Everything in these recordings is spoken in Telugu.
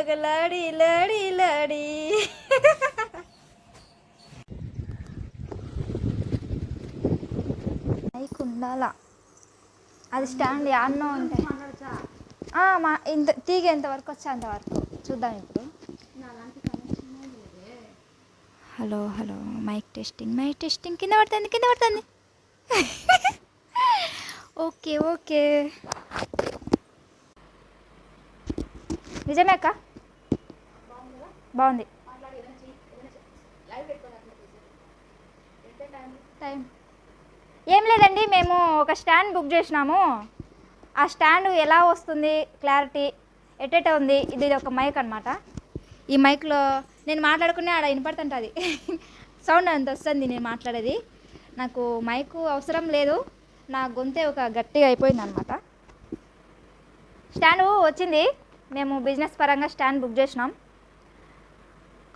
ఒక లాడి లాడి లాడి. మైక్ ఉండాలా? అది స్టాండ్ యాన్నో ఉంటాయి మా ఇంత తీగ ఎంత వరకు వచ్చా అంతవరకు చూద్దాం ఇప్పుడు. Hello hello mike testing mike testing కింద పడుతుంది కింద పడుతుంది. Okay okay. నిజమే అక్క? బాగుంది. టైం. ఏం లేదండి మేము ఒక స్టాండ్ బుక్ చేసినాము. ఆ స్టాండ్ ఎలా వస్తుంది క్లారిటీ ఎట్టెట ఉంది ఇది ఒక మైక్ అనమాట ఈ మైక్లో నేను మాట్లాడుకునే ఆడ వినపడుతుంటుంది. సౌండ్ అంత వస్తుంది నేను మాట్లాడేది. నాకు మైక్ అవసరం లేదు నా గొంతే ఒక గట్టిగా అయిపోయింది అనమాట స్టాండ్ వచ్చింది. మేము బిజినెస్ పరంగా స్టాండ్ బుక్ చేసినాం.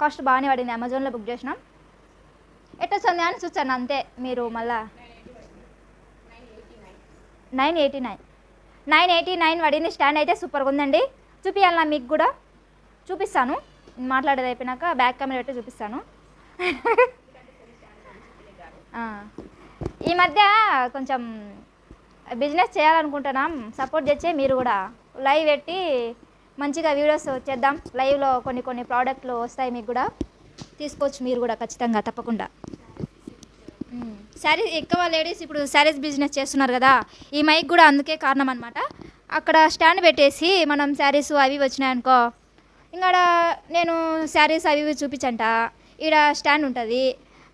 కాస్ట్ బాగానే పడింది అమెజాన్లో బుక్ చేసినాం. వస్తుంది అని చూసాను అంతే. మీరు మళ్ళా nine eighty nine. Nine eighty nine పడింది స్టాండ్ అయితే సూపర్గా ఉందండి. చూపించాలా మీకు కూడా? చూపిస్తాను. మాట్లాడేది అయిపోయినాక బ్యాక్ కెమెరా పెట్టి చూపిస్తాను. ఈ మధ్య కొంచెం బిజినెస్ చేయాలనుకుంటున్నాం. సపోర్ట్ చేసే మీరు కూడా. లైవ్ పెట్టి మంచిగా వీడియోస్ చేద్దాం. లైవ్లో కొన్ని కొన్ని ప్రోడక్ట్లు వస్తాయి మీకు కూడా. తీసుకోవచ్చు మీరు కూడా ఖచ్చితంగా తప్పకుండా. శారీ ఎక్కువ లేడీస్ ఇప్పుడు శారీస్ బిజినెస్ చేస్తున్నారు కదా. ఈ మైక్ కూడా అందుకే కారణం అనమాట అక్కడ స్టాండ్ పెట్టేసి మనం శారీస్ అవి వచ్చినాయనుకో ఇంకా నేను శారీస్ అవి ఇవి చూపించంట. ఈడ స్టాండ్ ఉంటుంది.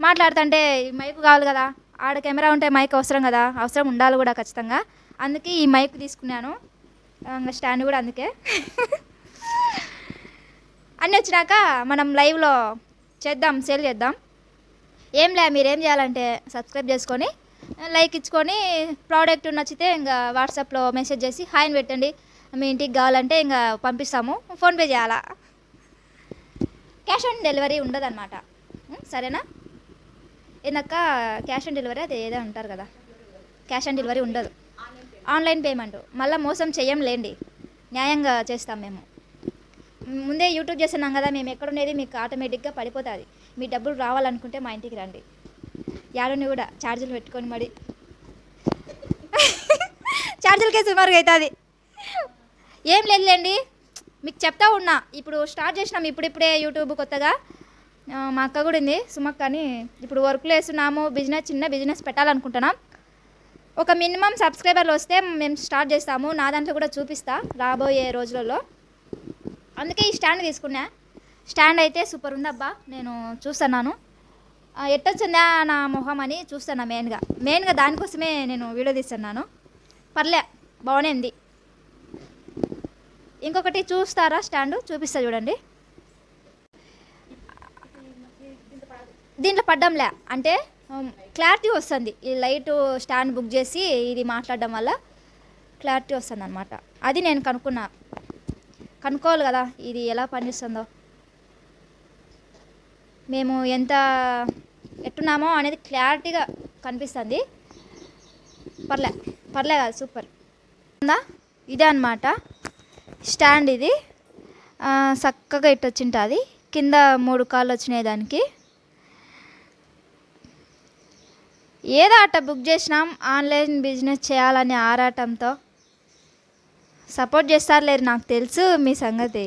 మాట్లాడుతుంటే మైక్ కావాలి కదా. ఆడ కెమెరా ఉంటే మైక్ అవసరం కదా. అవసరం ఉండాలి కూడా ఖచ్చితంగా. అందుకే ఈ మైక్ తీసుకున్నాను. స్టాండ్ కూడా అందుకే. అన్నీ వచ్చినాక మనం లైవ్లో చేద్దాం సేల్ చేద్దాం. ఏం లే మీరేం చేయాలంటే సబ్స్క్రైబ్ చేసుకొని లైక్ ఇచ్చుకొని ప్రోడక్ట్ నచ్చితే ఇంకా వాట్సాప్లో మెసేజ్ చేసి హాయ్ అని పెట్టండి. మీ ఇంటికి కావాలంటే ఇంకా పంపిస్తాము. ఫోన్పే చేయాలా? క్యాష్ ఆన్ డెలివరీ ఉండదన్నమాట. సరేనా? ఇందాక క్యాష్ ఆన్ డెలివరీ అది ఏదో అంటారు కదా. క్యాష్ ఆన్ డెలివరీ ఉండదు. Online payment. మళ్ళీ మోసం చెయ్యంలేండి న్యాయంగా చేస్తాం మేము. ముందే యూట్యూబ్ చేస్తున్నాం కదా మేము ఎక్కడుండేది మీకు ఆటోమేటిక్గా పడిపోతుంది. మీ డబ్బులు రావాలనుకుంటే మా ఇంటికి రండి. యాడని కూడా ఛార్జీలు పెట్టుకొని మరి. ఛార్జీలకే సుమారుగా అవుతుంది. ఏం లేదులేండి మీకు చెప్తా ఉన్నా. ఇప్పుడు స్టార్ట్ చేసినాం ఇప్పుడిప్పుడే యూట్యూబ్ కొత్తగా. మా అక్క కూడా ఉంది సుమక్క అని. ఇప్పుడు వర్క్లో వేస్తున్నాము బిజినెస్ చిన్న బిజినెస్ పెట్టాలనుకుంటున్నాం. ఒక మినిమం సబ్స్క్రైబర్లు వస్తే మేము స్టార్ట్ చేస్తాము. నా దాంట్లో కూడా చూపిస్తా రాబోయే రోజులలో. అందుకే ఈ స్టాండ్ తీసుకున్నా. స్టాండ్ అయితే సూపర్ ఉందబ్బా. నేను చూస్తున్నాను. ఎట్టొచ్చిందా నా మొహం అని చూస్తున్నా మెయిన్గా. మెయిన్గా దానికోసమే నేను వీడియో తీస్తున్నాను. పర్లే బాగానే ఉంది. ఇంకొకటి చూస్తారా స్టాండ్? చూపిస్తా చూడండి. దీంట్లో పడ్డంలే. అంటే Um, క్లారిటీ వస్తుంది. ఈ లైట్ స్టాండ్ బుక్ చేసి ఇది మాట్లాడడం వల్ల క్లారిటీ వస్తుంది అనమాట అది నేను కనుక్కున్నా. కనుక్కోవాలి కదా ఇది ఎలా పనిచేస్తుందో. మేము ఎంత ఎట్టున్నామో అనేది క్లారిటీగా కనిపిస్తుంది. పర్లే పర్లే కాదు సూపర్. ఉందా? ఇదే అనమాట స్టాండ్ ఇది. చక్కగా ఇటు వచ్చింటుంది కింద మూడు కాళ్ళు వచ్చినాయి దానికి. ఏదో అట్ట బుక్ చేసినాం ఆన్లైన్ బిజినెస్ చేయాలనే ఆరాటంతో. సపోర్ట్ చేస్తారులేరు నాకు తెలుసు మీ సంగతి.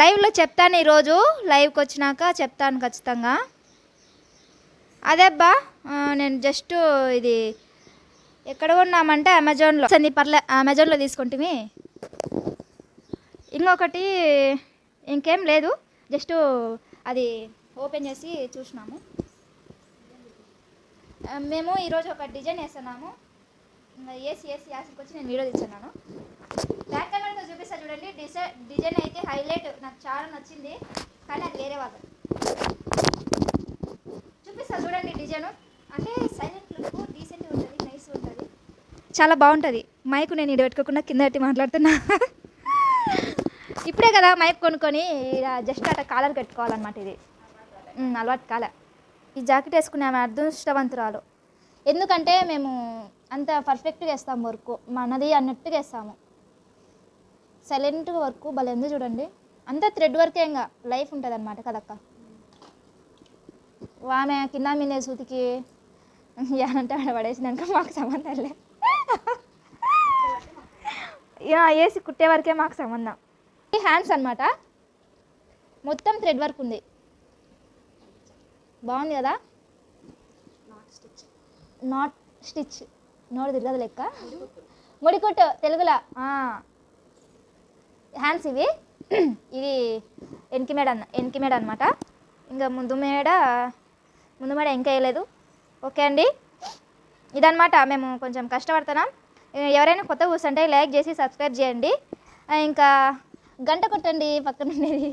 లైవ్లో చెప్తాను ఈరోజు లైవ్కి వచ్చినాక చెప్తాను ఖచ్చితంగా. అదే అబ్బా నేను జస్ట్ ఇది ఎక్కడ కొన్నామంటే అమెజాన్లో. సంది పర్లే అమెజాన్లో తీసుకుంటే ఇంకొకటి ఇంకేం లేదు జస్ట్ అది ఓపెన్ చేసి చూసినాము. మేము ఈరోజు ఒక డిజైన్ వేస్తున్నాము. ఏసీ ఏసీ ఏసి యాసికి వచ్చి నేను వీడియో తెచ్చున్నాను బ్యాక్ కెమెరాతో చూపిస్తా చూడండి. డిజైన్ డిజైన్ అయితే హైలైట్ నాకు చాలా నచ్చింది. కానీ అది వేరే వాళ్ళు చూపిస్తా చూడండి డిజైన్. అంటే సైలెంట్ లుక్ డీసెంట్ ఉంటుంది నైస్ ఉంటుంది. చాలా బాగుంటుంది. మైక్ నేను ఇడ పెట్టుకోకుండా కింద పెట్టి మాట్లాడుతున్నా. ఇప్పుడే కదా మైక్ కొనుక్కొని జస్ట్ అట్లా కాలర్ కట్టుకోవాలన్నమాట ఇది. అలవాటు కాలే. ఈ జాకెట్ వేసుకునే ఆమె అదృష్టవంతురాలు. ఎందుకంటే మేము అంత పర్ఫెక్ట్గా వేస్తాం వర్క్ మనది అన్నట్టుగా వేస్తాము. సైలెంట్ వర్క్ భలే ఉంది చూడండి. అంతా థ్రెడ్ వర్కే ఇంకా లైఫ్ ఉంటుంది అనమాట కదక్క. ఆమె కింద మీద సూతికి ఏనంటే ఆడ పడేసినాక మాకు సంబంధం లే. వేసి కుట్టే వరకే మాకు సంబంధం. ఈ హ్యాండ్స్ అనమాట మొత్తం థ్రెడ్ వర్క్ ఉంది. బాగుంది కదా? నాట్ స్టిచ్ నోడు తిరగదు లెక్క. ముడికుట్టు తెలుగులో. హ్యాండ్స్ ఇవి. ఇది ఎనికి మేడ అన్న ఎనికి మేడ అనమాట ఇంకా ముందు మేడ ముందు మేడ ఇంకా వేయలేదు. ఓకే అండి? ఇదనమాట మేము కొంచెం కష్టపడుతున్నాం. ఎవరైనా కొత్త కూర్చుంటే లైక్ చేసి సబ్స్క్రైబ్ చేయండి. ఇంకా గంట కొట్టండి పక్కన ఉండేది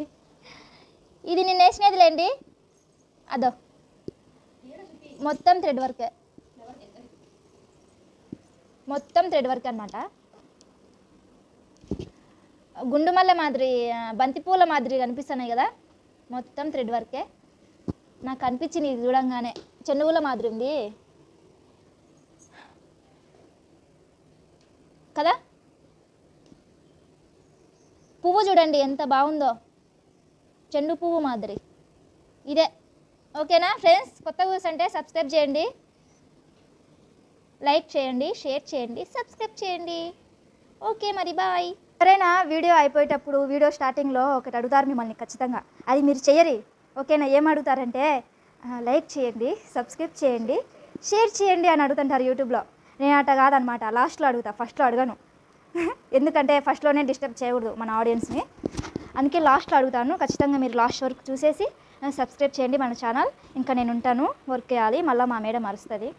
ఇది నేను వేసినది లేండి అదో మొత్తం థ్రెడ్ వర్కే మొత్తం థ్రెడ్ వర్క్ అనమాట గుండుమల్లె మాదిరి బంతిపూల మాదిరి కనిపిస్తున్నాయి కదా మొత్తం థ్రెడ్ వర్కే నాకు కనిపించింది ఇది చూడంగానే చెన్నువుల మాదిరి ఉంది కదా పువ్వు చూడండి ఎంత బాగుందో చెండు పువ్వు మాదిరి ఇదే ఓకేనా ఫ్రెండ్స్? కొత్త కూర్చుంటే సబ్స్క్రైబ్ చేయండి. లైక్ చేయండి షేర్ చేయండి సబ్స్క్రైబ్ చేయండి. ఓకే మరి బాయ్. ఎవరైనా వీడియో అయిపోయేటప్పుడు వీడియో స్టార్టింగ్లో ఒకటి అడుగుతారు మిమ్మల్ని ఖచ్చితంగా. అది మీరు చేయరి ఓకేనా? ఏం అడుగుతారంటే లైక్ చేయండి సబ్స్క్రైబ్ చేయండి షేర్ చేయండి అని అడుగుతుంటారు యూట్యూబ్లో. నేను అట కాదనమాట. లాస్ట్లో అడుగుతా ఫస్ట్లో అడగను. ఎందుకంటే ఫస్ట్లోనే డిస్టర్బ్ చేయకూడదు మన ఆడియన్స్ని. అందుకే లాస్ట్లో అడుగుతాను. ఖచ్చితంగా మీరు లాస్ట్ వరకు చూసేసి సబ్స్క్రైబ్ చేయండి మన ఛానల్. ఇంకా నేను ఉంటాను. వర్క్ చేయాలి మళ్ళీ మా మేడం అరుస్తుంది.